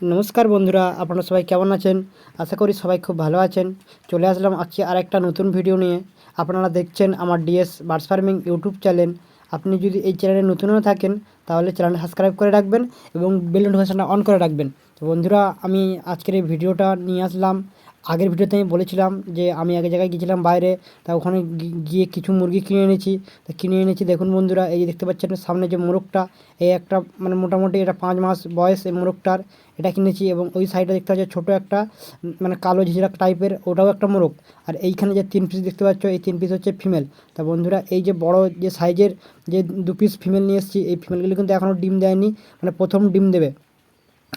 নমস্কার বন্ধুরা, আপনারা সবাই কেমন আছেন? আশা করি সবাই খুব ভালো আছেন। চলে আসলাম আজকে আর একটা নতুন ভিডিও নিয়ে। আপনারা দেখছেন আমার D S birds farming YouTube channel. আপনি যদি এই চ্যানেলে নতুন হয়ে থাকেন, তাহলে চ্যানেল সাবস্ক্রাইব করে রাখবেন এবং বেল নোটিফিকেশনটা অন করে রাখবেন। তো বন্ধুরা, আমি আজকের এই ভিডিওটা নিয়ে আসলাম। আগের ভিডিওতে আমি বলেছিলাম যে আমি এক জায়গায় গিয়েছিলাম বাইরে, তা ওখানে গিয়ে কিছু মুরগি কিনে এনেছি। তা কিনে এনেছি, দেখুন বন্ধুরা, এই যে দেখতে পাচ্ছেন সামনে যে মোরগটা, এই একটা মানে মোটামুটি এটা পাঁচ মাস বয়স এই মোরগটার, এটা কিনেছি এবং ওই সাইডে দেখতে পাচ্ছি ছোটো একটা মানে কালো ঝিঝিরা টাইপের, ওটাও একটা মোরগ। আর এইখানে যে তিন পিস দেখতে পাচ্ছ, এই তিন পিস হচ্ছে ফিমেল তা বন্ধুরা, এই যে বড় যে সাইজের যে দু পিস ফিমেল নিয়ে এসেছি, এই ফিমেলগুলি কিন্তু এখনও ডিম দেয়নি মানে প্রথম ডিম দেবে।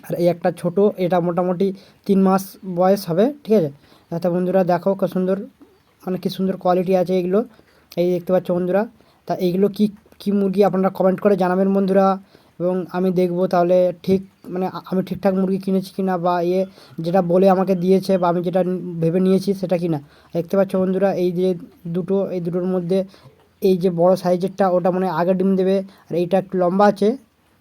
আর এই একটা ছোট, এটা মোটামুটি তিন মাস বয়স হবে, ঠিক আছে? তা বন্ধুরা দেখো কত সুন্দর মানে কী সুন্দর কোয়ালিটি আছে এগুলো। এই দেখতে পাচ্ছ বন্ধুরা, তা এইগুলো কি কি মুরগি আপনারা কমেন্ট করে জানাবেন বন্ধুরা। এবং আমি দেখব তাহলে ঠিক মানে আমি ঠিকঠাক মুরগি কিনেছি কিনা বা ইয়ে যেটা বলে আমাকে দিয়েছে বা আমি যেটা ভেবে নিয়েছি সেটা কিনা। দেখতে পাচ্ছ বন্ধুরা, এই যে দুটো, এই দুটোর মধ্যে এই যে বড় সাইজেরটা ওটা মানে আগে ডিম দেবে, আর এইটা একটু লম্বা আছে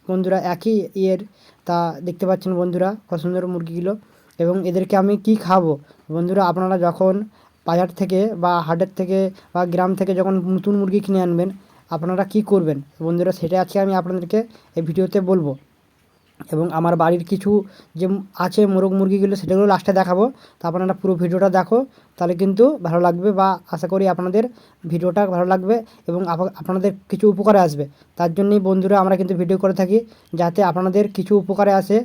বন্ধুরা একই ইয়ের, তা দেখতে পাচ্ছেন বন্ধুরা কত সুন্দর মুরগিগুলো। এবং এদেরকে আমি কি খাব? বন্ধুরা আপনারা যখন বাজার থেকে বা হাটের থেকে বা গ্রাম থেকে যখন নতুন মুরগি কিনে আনবেন, আপনারা কি করবেন? বন্ধুরা সেটা আজকে আমি আপনাদেরকে এই ভিডিওতে বলব। এবং আমার বাড়ির কিছু যে আছে মোরগ মুরগিগুলো সেটাগুলো লাস্টে দেখাবো। তা আপনারা পুরো ভিডিওটা দেখো, তাহলে কিন্তু ভালো লাগবে বা আশা করি আপনাদের ভিডিওটা ভালো লাগবে এবং আপনাদের কিছু উপকারে আসবে। তার জন্যই বন্ধুরা আমরা কিন্তু ভিডিও করে থাকি, যাতে আপনাদের কিছু উপকারে আসে।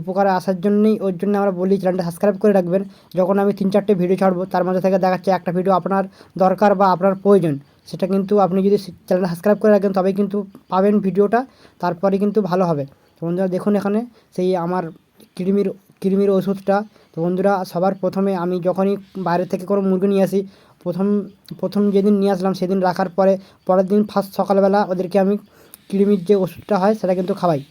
উপকারে আসার জন্যই, ওর জন্য আমরা বলি চ্যানেলটা সাবস্ক্রাইব করে রাখবেন। যখন আমি তিন চারটে ভিডিও ছাড়বো, তার মধ্যে থেকে দেখাচ্ছে একটা ভিডিও আপনার দরকার বা আপনার প্রয়োজন। সেটা কিন্তু আপনি যদি চ্যানেলটা সাবস্ক্রাইব করে রাখেন, তবেই কিন্তু পাবেন ভিডিওটা তারপরে কিন্তু ভালো হবে। তো বন্ধুরা দেখুন এখানে, সেই আমার কৃমির কৃমির ওষুধটা। তো বন্ধুরা সবার প্রথমে আমি যখনই বাইরে থেকে কোনো মুরগি নিয়ে আসি, প্রথম প্রথম যেদিন নিয়ে আসলাম সেদিন রাখার পরে, পরের দিন ফার্স্ট সকালবেলা ওদেরকে আমি কৃমির যে ওষুধটা হয় সেটা কিন্তু খাওয়াই।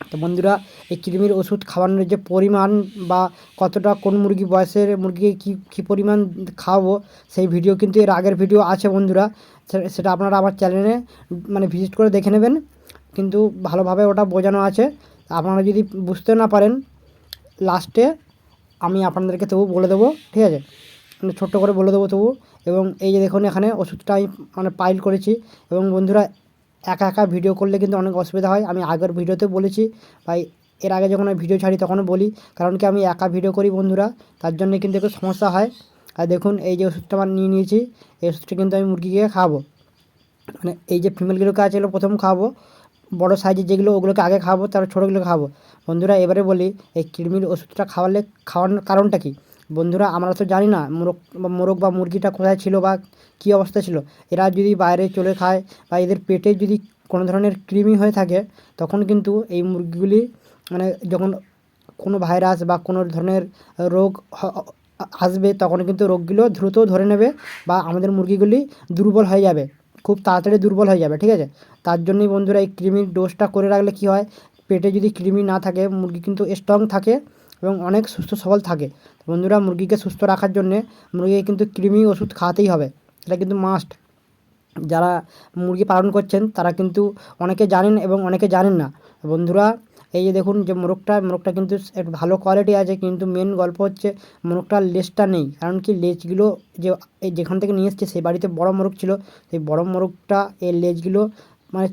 তো বন্ধুরা, এই কৃমির ওষুধ খাওয়ানোর যে পরিমাণ বা কতটা কোন মুরগি বয়সের মুরগিকে কী কী পরিমাণ খাওয়াবো, সেই ভিডিও কিন্তু এর আগের ভিডিও আছে বন্ধুরা। সেটা আপনারা আমার চ্যানেলে মানে ভিজিট করে দেখে নেবেন। কিন্তু ভালোভাবে ওটা বোঝানো আছে। আপনারা যদি বুঝতে না পারেন লাস্টে আমি আপনাদেরকে তবু বলে দেবো, ঠিক আছে? ছোট্ট করে বলে দেবো তবু। এবং এই যে দেখুন এখানে ওষুধটা আমি মানে পাইল করেছি। এবং বন্ধুরা, একা একা ভিডিও করলে কিন্তু অনেক অসুবিধা হয়। আমি আগের ভিডিওতে বলেছি, ভাই, এর আগে যখন আমি ভিডিও ছাড়ি তখনও বলি। কারণ কি, আমি একা ভিডিও করি বন্ধুরা, তার জন্য কিন্তু একটু সমস্যা হয়। আর দেখুন, এই যে ওষুধটা আমার নিয়ে নিয়েছি, এই ওষুধটা কিন্তু আমি মুরগিকে খাওয়াবো। মানে এই যে ফিমেলগুলোকে আছে, এগুলো প্রথম খাওয়াবো। বড় সাইজের যেগুলো ওগুলোকে আগে খাওয়াবো, তারপর ছোটোগুলো খাব বন্ধুরা, এবারে বলি, এই কৃমির ওষুধটা খাওয়ালে খাওয়ানোর কারণটা কি? বন্ধুরা, আমরা তো জানি না মোরগ বা মোরগ বা মুরগিটা কোথায় ছিল বা কী অবস্থা ছিল। এরা যদি বাইরে চলে খায় বা এদের পেটে যদি কোনো ধরনের কৃমি হয়ে থাকে, তখন কিন্তু এই মুরগিগুলি মানে যখন কোনো ভাইরাস বা কোনো ধরনের রোগ আসবে, তখন কিন্তু রোগগুলো দ্রুত ধরে নেবে বা আমাদের মুরগিগুলি দুর্বল হয়ে যাবে। খুব তাড়াতাড়ি দুর্বল হয়ে যাবে, ঠিক আছে? তার জন্যই বন্ধুরা এই কৃমির ডোজটা করে রাখলে কি হয়? পেটে যদি কৃমি না থাকে, মুরগি কিন্তু স্ট্রং থাকে এবং অনেক সুস্থ সবল থাকে। বন্ধুরা, মুরগিকে সুস্থ রাখার জন্যে মুরগিকে কিন্তু কৃমি ওষুধ খাওয়াতেই হবে। এটা কিন্তু মাস্ট যারা মুরগি পালন করছেন, তারা কিন্তু অনেকে জানেন এবং অনেকে জানেন না। বন্ধুরা এই যে দেখুন যে মোরগটা মোরগটা কিন্তু একটু ভালো কোয়ালিটি আছে, কিন্তু মেন গল্প হচ্ছে মোরগটার লেজটা নেই। কারণ কি লেজগুলো যে, এই যেখান থেকে নিয়ে এসছে, সেই বাড়িতে বড় মোরগ ছিল, সেই বড় মোরগটা এর লেজগুলো মানে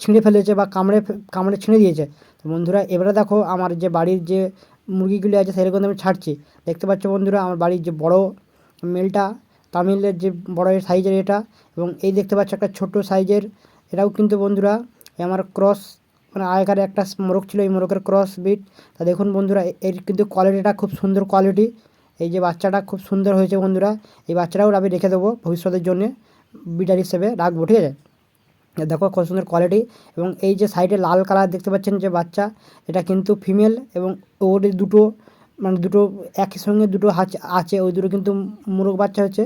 ছিঁড়ে ফেলেছে বা কামড়ে কামড়ে ছিঁড়ে দিয়েছে। তো বন্ধুরা, এবারে দেখো আমার যে বাড়ির যে মুরগিগুলি আছে সেরকম আমি ছাড়ছি। দেখতে পাচ্ছ বন্ধুরা, আমার বাড়ির যে বড় মেলটা তামিলের যে বড় সাইজের এটা, এবং এই দেখতে পাচ্ছ একটা ছোট সাইজের, এটাও কিন্তু বন্ধুরা আমার ক্রস মানে আগেকার একটা মোরগ ছিল, এই মোরগের ক্রস বিট তা দেখুন বন্ধুরা এর কিন্তু কোয়ালিটিটা খুব সুন্দর কোয়ালিটি এই যে বাচ্চাটা খুব সুন্দর হয়েছে বন্ধুরা, এই বাচ্চাটাও আমি রেখে দেবো ভবিষ্যতের জন্য বিটার হিসেবে রাখব, ঠিক আছে? দেখো কত সুন্দর কোয়ালিটি এবং এই যে সাইডে লাল কালার দেখতে পাচ্ছেন যে বাচ্চা, এটা কিন্তু ফিমেল এবং ওর দুটো মানে দুটো একই সঙ্গে দুটো আছে, ওই দুটো কিন্তু মোরগ বাচ্চা হয়েছে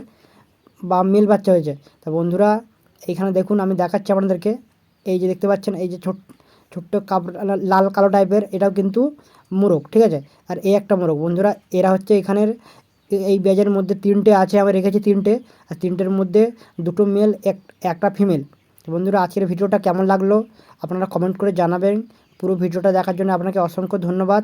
বা মেল বাচ্চা হয়েছে। তা বন্ধুরা, এইখানে দেখুন, আমি দেখাচ্ছি আপনাদেরকে। এই যে দেখতে পাচ্ছেন, এই যে ছোট ছোট্ট লাল কালো টাইপের এটাও কিন্তু মোরগ, ঠিক আছে? আর এই একটা মোরগ, বন্ধুরা, এরা হচ্ছে এখানের এই ব্যাজের মধ্যে তিনটে আছে, আমি রেখেছি তিনটে। আর তিনটের মধ্যে দুটো মেল এক একটা ফিমেল বন্ধুরা, আজকের ভিডিওটা কেমন লাগল? আপনারা কমেন্ট করে জানাবেন। পুরো ভিডিওটা দেখার জন্য আপনাকে অসংখ্য ধন্যবাদ।